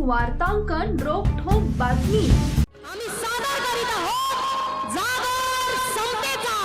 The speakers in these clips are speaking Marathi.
वार्तांकन रोखोक बातमी. आम्ही सादर करीत आहोत जागर समतेचा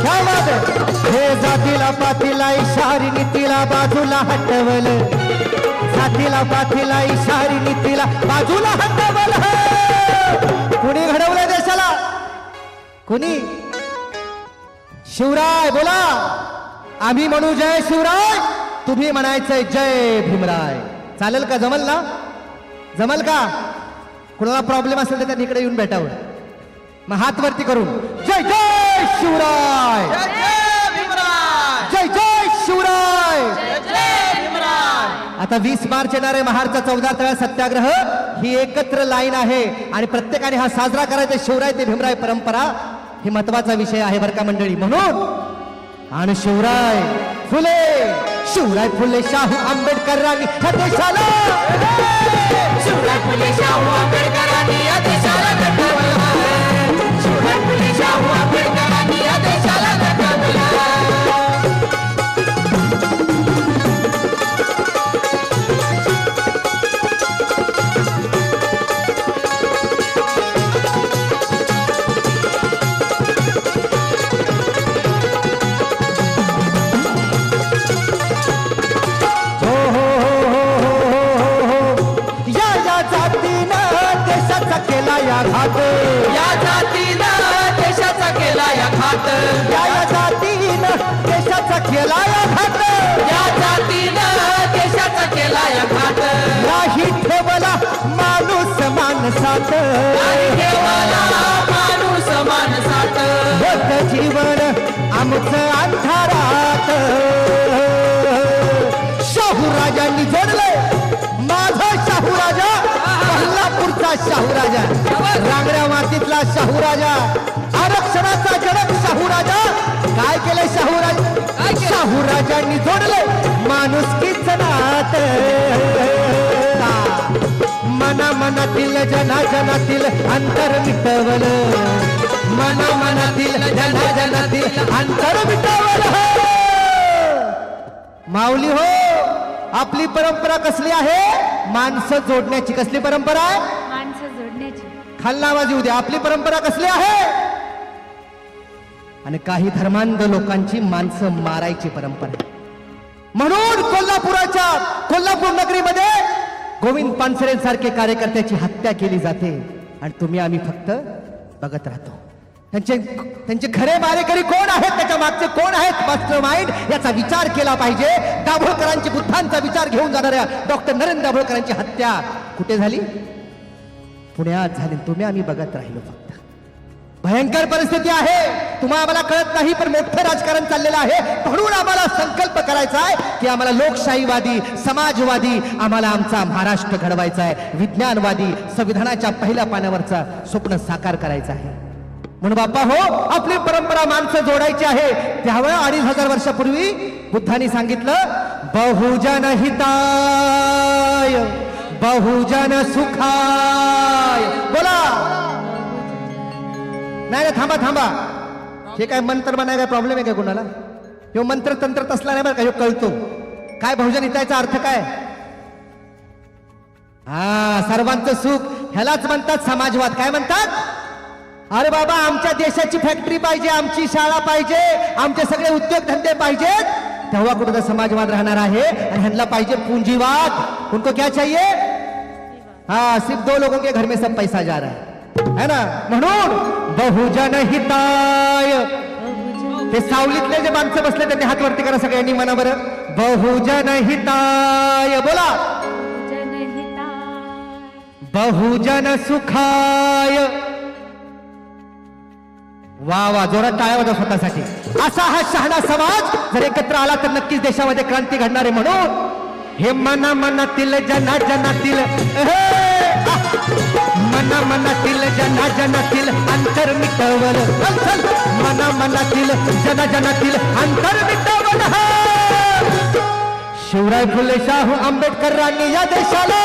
क्या बात आहे? हे जातीला पातीला इशारी नीतीला बाजूला हटवल. जातीला पातीला इशारी नीतीला बाजूला हटवल. कुणी घडवलंय देशाला? कुणी? शिवराय बोला. आम्ही म्हणू जय शिवराय तुम्ही म्हणायचंय जय भीमराय. चालेल का? जमल ना? जमल का? कुणाला प्रॉब्लेम असेल तर त्यांनी इकडे येऊन भेटावं. मग हात वरती करून. जय जय शिवराय! जय जय शिवराय! आता वीस मार्च येणार आहे महारचा चौदा तळा सत्याग्रह. ही एकत्र लाईन आहे. आणि प्रत्येकाने हा साजरा करायचा शिवराय ते भीमराय परंपरा हे महत्त्वाचा विषय आहे बरं का मंडळी? म्हणून आणि शिवराय फुले शिवराय फुले शाहू आंबेडकरांनी ह्या देशाला! शिवराय फुले शाहू आंबेडकरांनी या देशाला! माणसात. माणूस माणसात. होत जीवन आमचं अंधारात. शाहू राजांनी जोडलंय. माझा शाहू राजा कोल्हापूरचा शाहू राजा. रांगड्या मातीतला शाहू राजा. आरक्षणाचा जनक शाहू राजा. काय केलंय शाहू राजा? शाहू राजांनी जोडलंय. मनातील जना जनातील अंतर मिटवलं. मना मनातील जना जनातील अंतर मिटवलं. माऊली हो आपली परंपरा कसली आहे? माणसं जोडण्याची कसली परंपरा आहे? माणसं जोडण्याची. खालना आवाज येऊ द्या आपली परंपरा कसली आहे? आणि काही धर्मांध लोकांची माणसं मारायची परंपरा आहे. म्हणून कोल्हापुराच्या कोल्हापूर नगरीमध्ये गोविंद पानसरेंसारखे कार्यकर्त्याची हत्या केली जाते आणि तुम्ही आम्ही फक्त बघत राहतो. त्यांचे त्यांचे खरे मारेकरी कोण आहेत? त्याच्या मागचे कोण आहेत? मास्टर माइंड याचा विचार केला पाहिजे. दाभोळकरांची बुद्धांचा विचार घेऊन जाणाऱ्या डॉक्टर नरेंद्र दाभोळकरांची हत्या कुठे झाली? पुण्यात झाली. तुम्ही आम्ही बघत राहिलो फक्त. भयंकर परिस्थिती आहे. तुम्हाला आम्हाला कळत नाही पण मोठं राजकारण चाललेलं आहे. म्हणून आम्हाला संकल्प करायचा आहे की आम्हाला लोकशाहीवादी समाजवादी आम्हाला आमचा महाराष्ट्र घडवायचा आहे. विज्ञानवादी संविधानाच्या पहिल्या पाण्यावरचा स्वप्न साकार करायचं आहे. म्हणून बाप्पा हो आपली परंपरा माणसं जोडायची आहे. त्यावेळेला अडीच हजार वर्षापूर्वी बुद्धांनी सांगितलं बहुजन हिताय बहुजन सुखाय नाही थांबा थांबा. हे काय मंत्र म्हणाय काय प्रॉब्लेम आहे का कोणाला? ह्यो मंत्र तंत्र तसला नाही बरं का ह्यो कळतो. काय बहुजन हितायचा अर्थ काय? हा सर्वांचं सुख ह्यालाच म्हणतात समाजवाद. काय म्हणतात? अरे बाबा आमच्या देशाची फॅक्टरी पाहिजे आमची शाळा पाहिजे आमचे सगळे उद्योगधंदे पाहिजेत. तेव्हा कुठं समाजवाद राहणार आहे आणि ह्यांना पाहिजे पूंजीवाद. उनको क्या चाहिए? हाँ सिर्फ दो लोगों के घर में सब पैसा जा रहा है. है ना? म्हणून बहुजन हिताय ते सावलीतले जे माणसं बसले त्यांनी हात वरती करा सगळ्यांनी म्हणा बरं. बहुजन हिताय बोला. बहुजन सुखाय वा वा जोरात टाळ्या वाजवा स्वतःसाठी. असा हा शहाणा समाज जर एकत्र आला तर नक्कीच देशामध्ये क्रांती घडणार आहे म्हणून. हे मना मनातील जना जनातील. मना मनातील जना जनातील अंतर मिटवल. मना मनातील जना जनातील अंतर मिटवल. शिवराय फुले शाहू आंबेडकरांनी या देशाला.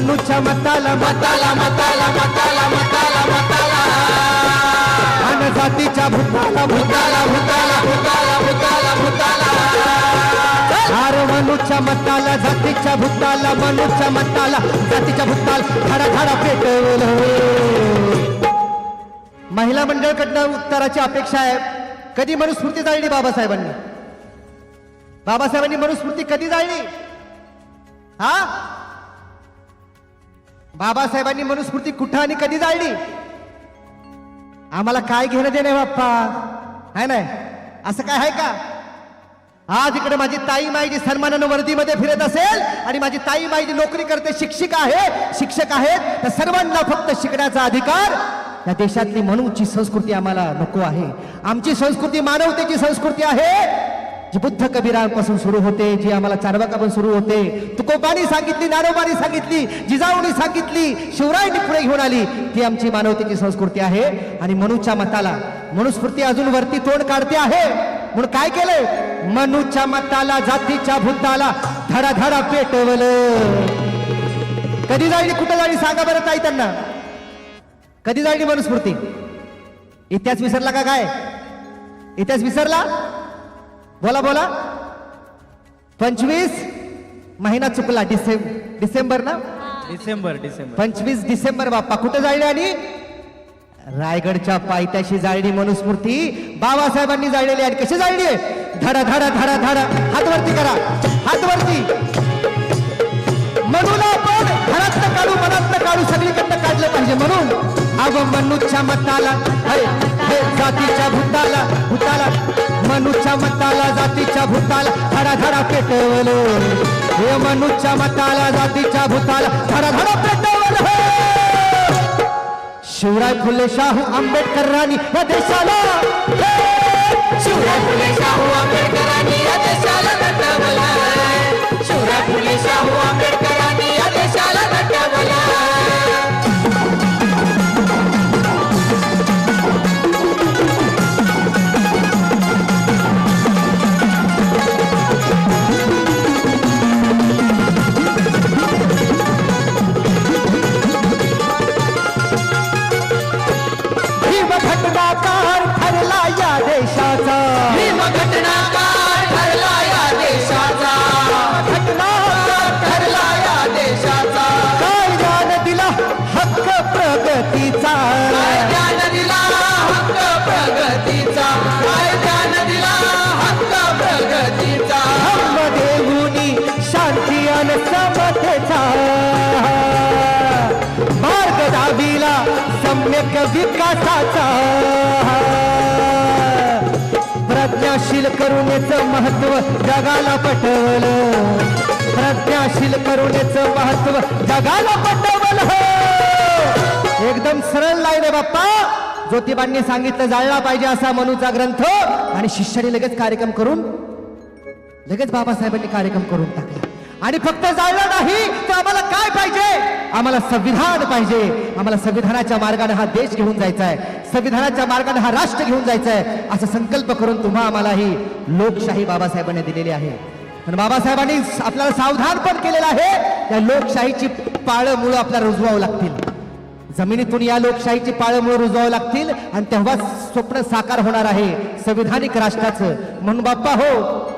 हा मताला मताला मताला मताला मताला मताला अन जातीच्या भूताला भूताला भूताला भूताला भूताला भूताला हार मनुच्या मताला जातीच्या भूताला मनुच्या मताला जातीच्या भूताला खडा खडा पेटवलं महिला मंडळकडनं उत्तराची अपेक्षा आहे कधी मनुस्मृती जाळली बाबासाहेबांनी बाबासाहेबांनी मनुस्मृती कधी जाळली हा बाबासाहेबांनी मनुस्मृती कुठं आणि कधी जाळली? आम्हाला काय घेणं देणे बाप्पा? आहे नाही? असं काय आहे का? आज इकडे माझी ताई माई जी सन्मानानं वर्दीमध्ये फिरत असेल आणि माझी ताई माई जी नोकरी करते शिक्षिका आहे शिक्षक आहेत तर सर्वांना फक्त शिकण्याचा अधिकार या देशातली म्हणूची संस्कृती आम्हाला नको आहे. आमची संस्कृती मानवतेची संस्कृती आहे. जी बुद्ध कबीरांपासून सुरू होते जी आम्हाला चारवाकापासून सुरू होते. तुकोबानी सांगितली नारोबानी सांगितली जिजाऊनी सांगितली शिवरायांनी पुढे घेऊन आली. ती आमची मानवतेची संस्कृती आहे. आणि मनूच्या मताला मनुस्फूर्ती अजून वरती तोंड काढते आहे. म्हणून काय केलंय? मनूच्या मताला जातीच्या भूताला धडा धडा पेटवलं. कधी जायली कुठं जाईल सांगा बरं ताई त्यांना. कधी जाईल मनुस्मृती? इतिहास विसरला का काय? इतिहास विसरला? बोला बोला. पंचवीस महिना चुकला डिसेंबर डिसेंबर ना? डिसेंबर डिसेंबर. पंचवीस डिसेंबर बाप्पा. कुठे जाळली आणि? रायगडच्या पायथ्याशी जाळली मनुस्मृती. बाबासाहेबांनी जाळलेली आणि कशी जाळली आहे? धडा धडा धडा धडा. हात वरती करा. हात वरती मनूला आपण घरातनं काढू मनातनं काढू सगळीकडनं काढलं पाहिजे म्हणून. अव मनूच्या मताला हे जातीच्या भूताला भूताला. मनुच्या मताला जातीच्या भूताला धडा धडा पेटवलं. हे मनुच्या मताला जातीच्या भूताला धडा धडा पेटवलं. शिवराय फुले शाहू आंबेडकरांनी या देशाला. शिवराय फुले शाहू आंबेडकरांनी या देशाला शिवराय फुले शाहू मार्ग दाबिला सम्यक विकासाचा. प्रज्ञाशील करुणेचं महत्त्व जगाला पटवलं. प्रज्ञाशील करुणेचं महत्त्व जगाला पटवलं. एकदम सरळ लाईन आहे बाप्पा. ज्योतिबांनी सांगितलं जाळला पाहिजे असा मनूचा ग्रंथ. आणि शिष्याने लगेच कार्यक्रम करून लगेच बाबासाहेबांनी कार्यक्रम करून टाकला. आणि फक्त जाळलं नाही तर आम्हाला काय पाहिजे? आम्हाला संविधान पाहिजे. आम्हाला संविधानाच्या मार्गाने हा देश घेऊन जायचा आहे संविधानाच्या मार्गाने हा राष्ट्र घेऊन जायचा आहे असा संकल्प करून तुम्हा आम्हाला ही लोकशाही बाबासाहेबांनी दिलेली आहे. पण बाबासाहेबांनी आपल्याला सावधान पण केलेलं आहे. त्या लोकशाहीची पाळं मुळं आपल्याला रुजवावं लागतील. जमिनीतून या लोकशाहीची पाळंमुळं रुजवावं लागतील आणि तेव्हा स्वप्न साकार होणार आहे. संविधानिक राष्ट्राचं. म्हणून बाप्पा हो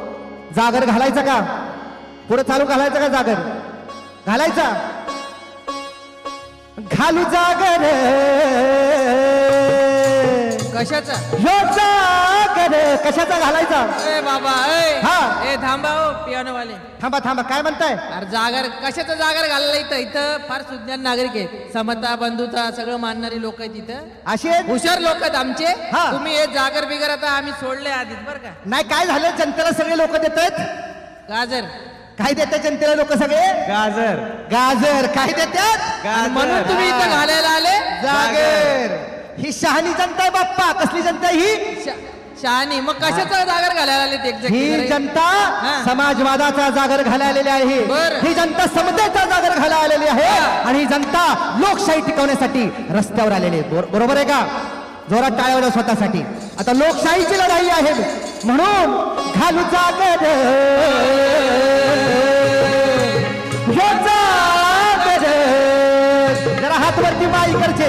जागर घालायचा का? पुढे चालू घालायचा का जागर? घालायचा? घालू जागर कशाचा? जागर कशाचा घालायचा? ए बाबा ए. हा. ए थांबा हो पियानो वाले थांबा थांबा. काय म्हणताय? अरे जागर कशाचं जागर घाललं इथं? इथं फार सुज्ञान नागरिक आहे समता बंधुता सगळं मानणारी लोक आहेत इथं. अशी आहेत? हुशार लोक आहेत आमचे. हा. तुम्ही हे जागर बिगर आता आम्ही सोडले आधीच बरं का. नाही काय झालं जनतेला सगळे लोक देत आहेत गाजर. काय देतात जनतेला लोक सगळे? गाजर. गाजर. काय देतात? आणि म्हणून तुम्ही इथं घालायला आले? जागर. ही शहाणी जनता आहे बाप्पा. कसली जनता आहे ही? शहाणी. मग कशाचा जागर घालायला आले ते exact ही जरा- जनता हा. समाजवादाचा जागर घालायला आलेली आहे. बरं. ही जनता समतेचा जागर घालायला आलेली आहे आणि ही जनता लोकशाही टिकवण्यासाठी रस्त्यावर आलेली आहे. बरो- बरोबर आहे का? जोरात टाळ्या वाजवा स्वतःसाठी. आता लोकशाहीची लढाई आहे. म्हणून घालू जागर. हातवरती बाई करचे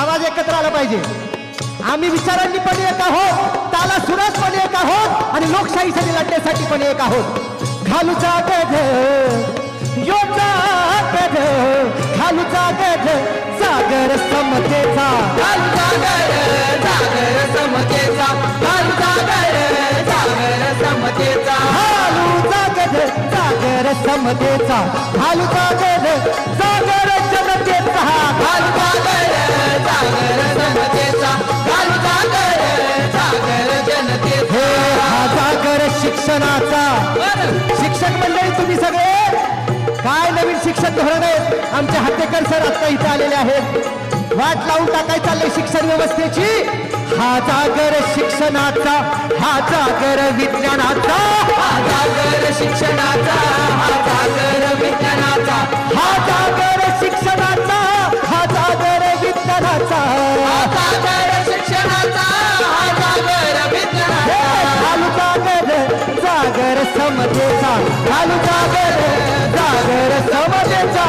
आवाज एकत्र आला पाहिजे. आम्ही विचारांनी पण एक आहोत ताला सुरात पण एक आहोत आणि लोकशाहीसाठी लढण्यासाठी पण एक आहोत. घालूचा गध योचा गध घालूचा गध सागर समतेचा. घालू जागर जागर समतेचा. घालूचा जागर समतेचा. घालू जागद सागर जनतेचा. घालू जागर जागर समतेचा घालू जागर जागर जनतेचा. हे जागर शिक्षणाचा. शिक्षक मंडळी तुम्ही सगळे? काय नवीन शिक्षण धोरण आहे? आमचे हत्तेकर सर आता इथे आलेले आहेत. वाट लावून टाकाय चाललंय शिक्षण व्यवस्थेची. हा जागर शिक्षणाचा हा जागर विज्ञानाचा हा जागर शिक्षणाचा हा जागर विज्ञानाचा हा जागर शिक्षणाचा हा जागर विज्ञानाचा. हा जागर शिक्षणाचा हा जागर विज्ञानाचा. घालू जागर जागर समतेचा. घालू जागर जागर समतेचा.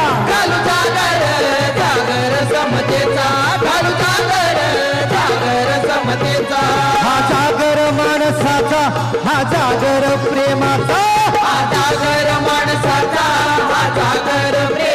माणसाचा हा जागर प्रेमाचा. हा जागर माणसाचा हा जागर प्रेम